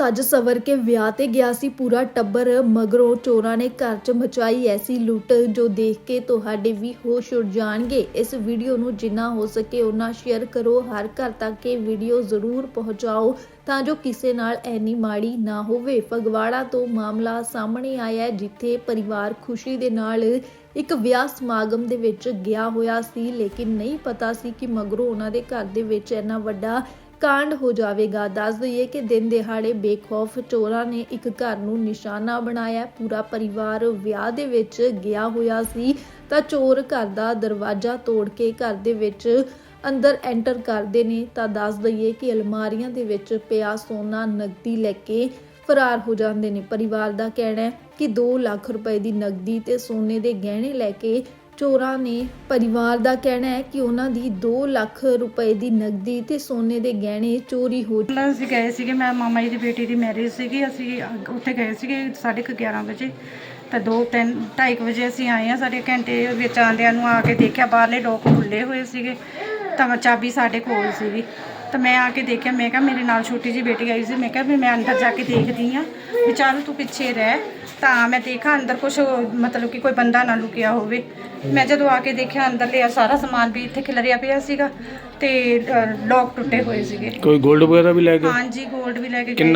ਸੱਜ ਸਵਰ ਕੇ ਵਿਆਹ ਤੇ ਗਿਆ ਸੀ ਪੂਰਾ ਟੱਬਰ, ਮਗਰੋਂ ਚੋਰਾਂ ਨੇ ਘਰ 'ਚ ਮਚਾਈ ਐਸੀ ਲੁੱਟ ਜੋ ਦੇਖ ਕੇ ਤੁਹਾਡੇ ਵੀ ਹੋਸ਼ ਉੱਡ ਜਾਣਗੇ। ਇਸ ਵੀਡੀਓ ਨੂੰ ਜਿੰਨਾ ਹੋ ਸਕੇ ਉਨਾ ਸ਼ੇਅਰ ਕਰੋ। ਹਰ ਘਰ ਤੱਕ ਇਹ ਵੀਡੀਓ ਜ਼ਰੂਰ ਪਹੁੰਚਾਓ ਤਾਂ ਜੋ ਕਿਸੇ ਨਾਲ ਐਨੀ ਮਾੜੀ ਨਾ ਹੋਵੇ। ਫਗਵਾੜਾ ਤੋਂ ਮਾਮਲਾ ਸਾਹਮਣੇ ਆਇਆ ਹੈ, ਜਿੱਥੇ ਪਰਿਵਾਰ ਖੁਸ਼ੀ ਦੇ ਨਾਲ ਇੱਕ ਵਿਆਹ ਸਮਾਗਮ ਦੇ ਵਿੱਚ ਗਿਆ ਹੋਇਆ ਸੀ, ਲੇਕਿਨ ਨਹੀਂ ਪਤਾ ਸੀ ਕਿ ਮਗਰੋਂ ਉਹਨਾਂ ਦੇ ਘਰ ਦੇ ਵਿੱਚ ਇੰਨਾ ਵੱਡਾ ਕਾਂਡ ਹੋ ਜਾਵੇਗਾ। ਦੱਸ ਦਈਏ ਕਿ ਦਿਨ ਦਿਹਾੜੇ ਬੇਖੌਫ ਚੋਰਾਂ ਨੇ ਇੱਕ ਘਰ ਨੂੰ ਨਿਸ਼ਾਨਾ ਬਣਾਇਆ। ਪੂਰਾ ਪਰਿਵਾਰ ਵਿਆਹ ਦੇ ਵਿੱਚ ਗਿਆ ਹੋਇਆ ਸੀ ਤਾਂ ਚੋਰ ਘਰ ਦਾ ਦਰਵਾਜ਼ਾ ਤੋੜ ਕੇ ਘਰ ਦੇ ਵਿੱਚ ਅੰਦਰ ਐਂਟਰ ਕਰਦੇ ਨੇ। ਤਾਂ ਦੱਸ ਦਈਏ ਕਿ ਅਲਮਾਰੀਆਂ ਦੇ ਵਿੱਚ ਪਿਆ ਸੋਨਾ ਨਕਦੀ ਲੈ ਕੇ ਫਰਾਰ ਹੋ ਜਾਂਦੇ ਨੇ। ਪਰਿਵਾਰ ਦਾ ਕਹਿਣਾ ਹੈ ਕਿ 2 ਲੱਖ ਰੁਪਏ ਦੀ ਨਕਦੀ ਤੇ ਸੋਨੇ ਦੇ ਗਹਿਣੇ ਲੈ ਕੇ ਚੋਰਾਂ ਨੇ ਪਰਿਵਾਰ ਦਾ ਕਹਿਣਾ ਹੈ ਕਿ ਉਹਨਾਂ ਦੀ 2 ਲੱਖ ਰੁਪਏ ਦੀ ਨਕਦੀ ਤੇ ਸੋਨੇ ਦੇ ਗਹਿਣੇ ਚੋਰੀ ਹੋ ਪਹਿਲਾਂ ਅਸੀਂ ਗਏ ਸੀਗੇ, ਮੈਂ ਮਾਮਾ ਜੀ ਦੀ ਬੇਟੀ ਦੀ ਮੈਰਿਜ ਸੀਗੀ, ਅਸੀਂ ਉੱਥੇ ਗਏ ਸੀਗੇ ਸਾਢੇ ਕੁ 11 ਵਜੇ। ਤਾਂ 2 3 2:30 ਵਜੇ ਅਸੀਂ ਆਏ ਆ ਸਾਡੇ ਘੰਟੇ ਵਿੱਚ ਆਂਦਿਆਂ ਨੂੰ ਆ ਕੇ ਦੇਖਿਆ, ਬਾਹਰਲੇ ਲੋਕ ਖੁੱਲੇ ਹੋਏ ਸੀਗੇ, ਤਾਂ ਚਾਬੀ ਸਾਡੇ ਕੋਲ ਸੀਗੀ। ਤਾਂ ਮੈਂ ਆ ਕੇ ਦੇਖਿਆ ਮੈਂ ਕਿਹਾ ਮੇਰੇ ਨਾਲ ਛੋਟੀ ਜੀ ਬੇਟੀ ਆਈ ਸੀ ਮੈਂ ਕਿਹਾ ਵੀ ਮੈਂ ਅੰਦਰ ਜਾ ਕੇ ਦੇਖਦੀ ਆ ਵੀ ਚੱਲ ਤੂੰ ਪਿੱਛੇ ਰਹਿ ਤਾਂ ਮੈਂ ਦੇਖਾ ਅੰਦਰ ਕੁਝ ਮਤਲਬ ਕਿ ਕੋਈ ਬੰਦਾ ਨਾ ਲੁਕਿਆ ਹੋਵੇ। ਮੈਂ ਜਦੋਂ ਆ ਕੇ ਦੇਖਿਆ ਅੰਦਰ ਲਿਆ ਸਾਰਾ ਸਮਾਨ ਵੀ ਇੱਥੇ ਖਿਲਰਿਆ ਪਿਆ ਸੀਗਾ ਤੇ ਲੋਕ ਟੁੱਟੇ ਹੋਏ ਸੀਗੇ। ਕੋਈ 골ਡ ਵਗੈਰਾ ਵੀ ਲੈ ਗਏ ਹਾਂਜੀ 골ਡ ਵੀ ਲੈ ਕੇ ਗਏ ਕਿੰਨਾ